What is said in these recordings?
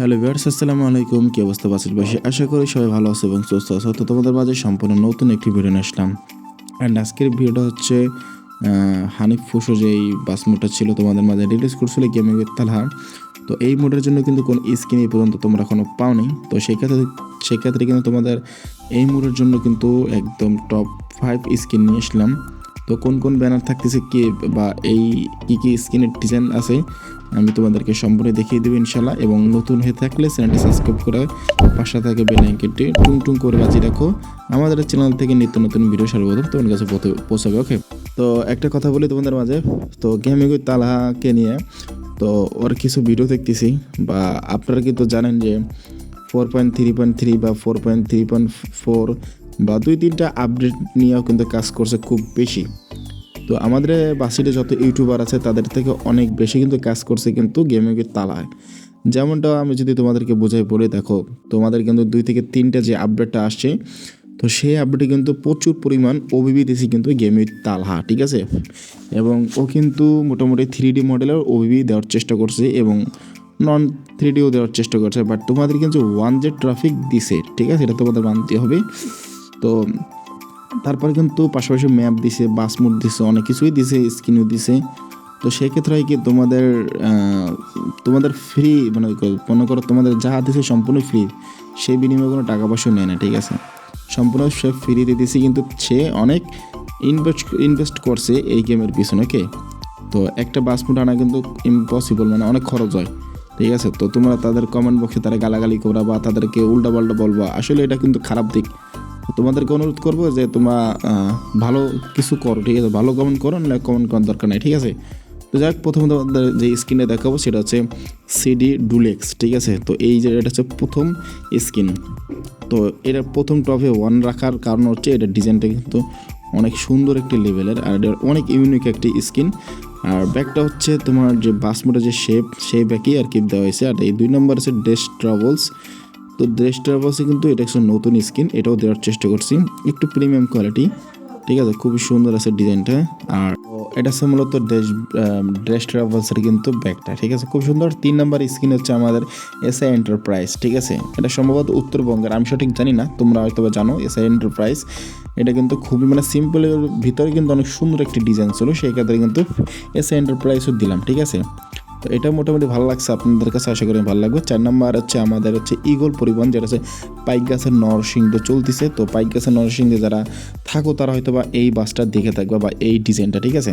Hello viewers, আসসালামু আলাইকুম। কি অবস্থা বাসির বাসী? আশা করি সবাই ভালো আছে এবং সুস্থ আছে। তো তোমাদের মাঝে সম্পূর্ণ নতুন একটি ভিডিও নিয়ে আসলাম। অ্যান্ড আজকের ভিডিওটা হচ্ছে হানিফ ফুসো যেই বাস মোডটা ছিল তোমাদের মাঝে রিলিজ করছিল গেমিং উইথ তালহা তো এই মোডের জন্য কিন্তু কোনো স্কিন এই পর্যন্ত তোমরা এখনও পাওনি। তো সেক্ষেত্রে সেক্ষেত্রে কিন্তু তোমাদের এই মোডের জন্য কিন্তু একদম টপ ফাইভ স্কিন নিয়ে আসলাম। তো কোন কোন ব্যানার থাকতেছে কি বা এই কী কী স্ক্রিনের ডিজাইন আছে, আমি তোমাদেরকে সম্পূর্ণ দেখিয়ে দেবো ইনশাল্লাহ এবং নতুন হয়ে থাকলে চ্যানেলটি সাবস্ক্রাইব করে পাশে থাকে বেল আইকনটি টুং টুং করে বাজিয়ে রাখো। আমাদের চ্যানেল থেকে নিত্য নতুন ভিডিও সর্বপ্রথম তোমার কাছে পৌঁছে- পৌঁছাবে ওকে তো একটা কথা বলি তোমাদের মাঝে, তো গেমিং উইথ তালাহাকে নিয়ে, তো ওর কিছু ভিডিও দেখতেছি, বা আপনারা কিন্তু জানেন যে four point three point three বা four point three point four বা দুই তিনটা আপডেট নিয়েও কিন্তু কাজ করছে খুব বেশি। তো আমাদের বাসিতে যত ইউটিউবার আছে, তাদের থেকে অনেক বেশি কিন্তু কাজ করছে কিন্তু গেমিংয়ের তালায়। যেমনটা আমি যদি তোমাদেরকে বোঝাই বলে, দেখো, তোমাদের কিন্তু দুই থেকে তিনটা যে আপডেটটা আসছে, তো সেই আপডেটে কিন্তু প্রচুর পরিমাণ ওবিবি দিয়েছি কিন্তু গেমের তালহা, ঠিক আছে? এবং ও কিন্তু মোটামুটি থ্রি ডি মডেলের ওবিবি দেওয়ার চেষ্টা করছে এবং নন থ্রি ডিও দেওয়ার চেষ্টা করছে। বাট তোমাদের কিন্তু ওয়ান জে ট্রাফিক দিছে, ঠিক আছে? এটা তোমাদের মানতে হবে। তো তারপরে কিন্তু পাশাপাশি ম্যাপ দিছে বাস মোড দিছে, অনেক কিছুই দিছে স্ক্রিনও দিছে। তো সেক্ষেত্রে হয় কি, তোমাদের তোমাদের ফ্রি মানে মনে করো তোমাদের যা দিছে সম্পূর্ণ ফ্রি সেই বিনিময়ে কোনো টাকা পয়সা নেয় না, ঠিক আছে? সম্পূর্ণ সে ফ্রিতে দিছে, কিন্তু সে অনেক ইনভেস্ট ইনভেস্ট করছে এই গেমের পিছনে ওকে তো একটা বাস মোড আনা কিন্তু ইম্পসিবল মানে অনেক খরচ হয়, ঠিক আছে? তো তোমরা তাদের কমেন্ট বক্সে তারা গালাগালি করা বা তাদেরকে উল্টা পাল্টা বলবা, আসলে এটা কিন্তু খারাপ দিক। তোমাদেরকে অনুরোধ করব যে তোমরা ভালো কিছু করো, ঠিক আছে? ভালো কমেন্ট করো না কমেন্ট করার দরকার নেই, ঠিক আছে? তো যাক প্রথমে তোমাদের যে স্ক্রিনে দেখাবো, সেটা হচ্ছে সিডি ডুলেক্স ঠিক আছে? তো এই যে এটা হচ্ছে প্রথম স্ক্রিন তো এটা প্রথম টপে ওয়ান রাখার কারণ হচ্ছে এটা ডিজাইনটা কিন্তু অনেক সুন্দর একটি লেভেলের আর এটা অনেক ইউনিক একটি স্কিন আর ব্যাগটা হচ্ছে তোমার যে বাসমোটা যে শেপ সেই ব্যাগই আর কি দেওয়া হয়েছে। আর এই দুই নম্বর আছে ডেস ট্রাভেলস তো ড্রেস ট্রাভেলসে কিন্তু এটা একটা নতুন স্কিন এটাও দেওয়ার চেষ্টা করছি। একটু প্রিমিয়াম কোয়ালিটি ঠিক আছে? খুবই সুন্দর আছে ডিজাইনটা। আর এটা হচ্ছে মূলত ড্রেস ড্রেস ট্রাভেলসের কিন্তু ব্যাগটা, ঠিক আছে? খুব সুন্দর। তিন নাম্বার স্কিন হচ্ছে আমাদের এসআই এন্টারপ্রাইজ ঠিক আছে? এটা সম্ভবত উত্তরবঙ্গের, আমি সঠিক জানি না, তোমরা হয়তো জানো এসআই এন্টারপ্রাইজ এটা কিন্তু খুবই মানে সিম্পলের ভিতরে কিন্তু অনেক সুন্দর একটি ডিজাইন ছিল, সেই ক্ষেত্রে কিন্তু এস এসআই এন্টারপ্রাইজও দিলাম, ঠিক আছে? তো এটা মোটামুটি ভালো লাগছে আপনাদের কাছে, আশা করি ভালো লাগবে। চার নাম্বার হচ্ছে আমাদের হচ্ছে ইগল পরিবহন, যেটা হচ্ছে পাইক গাছের নরসিংহ চলতেছে। তো পাইক গাছের নরসিংহে যারা থাকো, তারা হয়তো বা এই বাসটা দেখে থাকবে বা এই ডিজাইনটা, ঠিক আছে?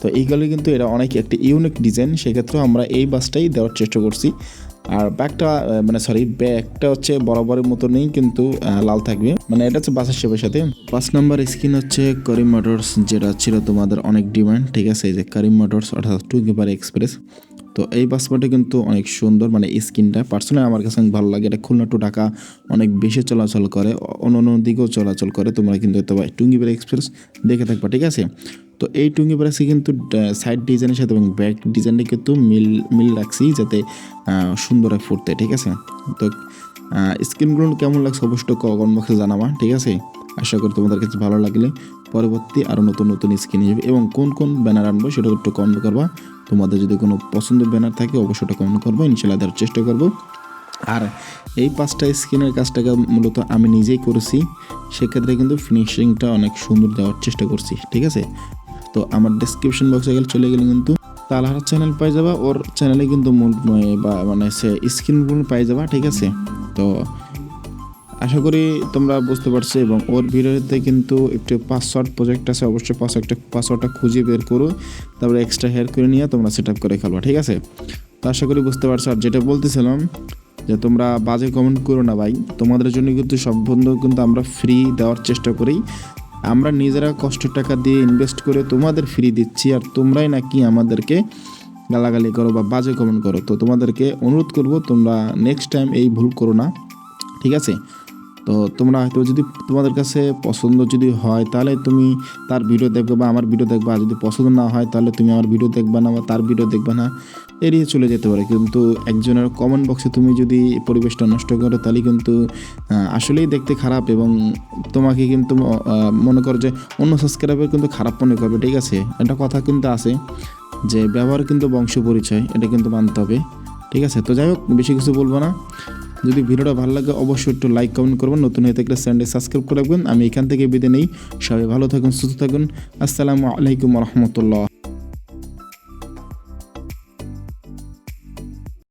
তো এইগুলো কিন্তু এটা অনেক একটি ইউনিক ডিজাইন সেক্ষেত্রে আমরা এই বাসটাই দেওয়ার চেষ্টা করছি। আর ব্যাগটা মানে সরি ব্যাগটা হচ্ছে বরাবরের মতো নেই কিন্তু লাল থাকবে। মানে এটা হচ্ছে বাসের শেপের সাথে। পাঁচ নাম্বার স্কিন হচ্ছে করিম মোটরস যেটা ছিল তোমাদের অনেক ডিমান্ড ঠিক আছে? যে করিম মোটরস অর্থাৎ টু গিপার এক্সপ্রেস তো এই পাসপোর্টে কিন্তু অনেক সুন্দর মানে স্কিনটা পার্সোনালি আমার কাছে অনেক ভালো লাগে। এটা খুলনা টু ঢাকা অনেক বেশি চলাচল করে, অন্য অন্য দিকেও চলাচল করে। তোমরা কিন্তু টুঙ্গিবার এক্সপ্রেস দেখে থাকবা, ঠিক আছে? তো এই টুঙ্গিবার কিন্তু সাইড ডিজাইনের সাথে এবং ব্যাক ডিজাইনটা কিন্তু মিল মিল রাখছি যাতে সুন্দর ফুটতে, ঠিক আছে? তো স্ক্রিনগুলো কেমন লাগছে অবশ্যই কমেন্ট বক্সে জানাবা, ঠিক আছে? আশা করি তোমাদের কাছে ভালো লাগলে পরবর্তী আরও নতুন নতুন স্কিন যাবে এবং কোন কোন ব্যানার আনব সেটা একটু কমেন্ট করবা। তোমাদের যদি কোনো পছন্দের ব্যানার থাকে অবশ্যই ওটা কমেন্ট করব ইনশাল্লাহ দেওয়ার চেষ্টা করব। আর এই পাঁচটা স্কিনের কাজটাকে মূলত আমি নিজেই করেছি, সেক্ষেত্রে কিন্তু ফিনিশিংটা অনেক সুন্দর দেওয়ার চেষ্টা করছি, ঠিক আছে? তো আমার ডিসক্রিপশন বক্সে গেলে চলে গেলে কিন্তু তালহার চ্যানেল পাই যাবা, ওর চ্যানেলে কিন্তু মূল বা মানে সে স্ক্রিনগুলো পাই যাবা, ঠিক আছে? তো আশা করি তোমরা বুঝতে পারছ এবং ওর ভিডিওতে কিন্তু একটু পাসওয়ার্ড প্রজেক্ট আছে, অবশ্যই পাসওয়ার্ডটা পাসওয়ার্ডটা খুঁজে বের করো, তারপরে এক্সট্রা হেয়ার করে নিয়ে তোমরা সেট আপ করে খেলবা, ঠিক আছে? তো আশা করি বুঝতে পারছ, আর যেটা বলতেছিলাম যে তোমরা বাজে কমেন্ট করো না ভাই, তোমাদের জন্য কিন্তু সব বন্ধু কিন্তু আমরা ফ্রি দেওয়ার চেষ্টা করি। আমরা নিজেরা কষ্টের টাকা দিয়ে ইনভেস্ট করে তোমাদের ফ্রি দিচ্ছি, আর তোমরাই নাকি আমাদেরকে গালাগালি করো বা বাজে কমেন্ট করো। তো তোমাদেরকে অনুরোধ করব তোমরা নেক্সট টাইম এই ভুল করো না, ঠিক আছে? তো তোমরা হয়তো যদি তোমাদের কাছে পছন্দ যদি হয়, তাহলে তুমি তার ভিডিও দেখবে বা আমার ভিডিও দেখবা। যদি পছন্দ না হয়, তাহলে তুমি আমার ভিডিও দেখবা না বা তার ভিডিও দেখবা না। এড়িয়ে চলে যেতে পারে। কিন্তু একজনের কমেন্ট বক্সে তুমি যদি পরিবেশটা নষ্ট করো, তাহলে কিন্তু আসলেই দেখতে খারাপ এবং তোমাকে কিন্তু মনে করো যে অন্য সাবস্ক্রাইবার কিন্তু খারাপ মনে করবে, ঠিক আছে? একটা কথা কিন্তু আছে যে ব্যবহার কিন্তু বংশ পরিচয় এটা কিন্তু মানতে হবে, ঠিক আছে? তো যাই হোক, বেশি কিছু বলব না। যদি ভিডিওটা ভালো লাগে, অবশ্যই একটু লাইক কমেন্ট করবেন। নতুন হয়ে থাকলে চ্যানেলটি সাবস্ক্রাইব করে রাখবেন। আমি এখান থেকে বিদে নেই। সবাই ভালো থাকুন, সুস্থ থাকুন। আসসালামু আলাইকুম রহমতুল্লাহ।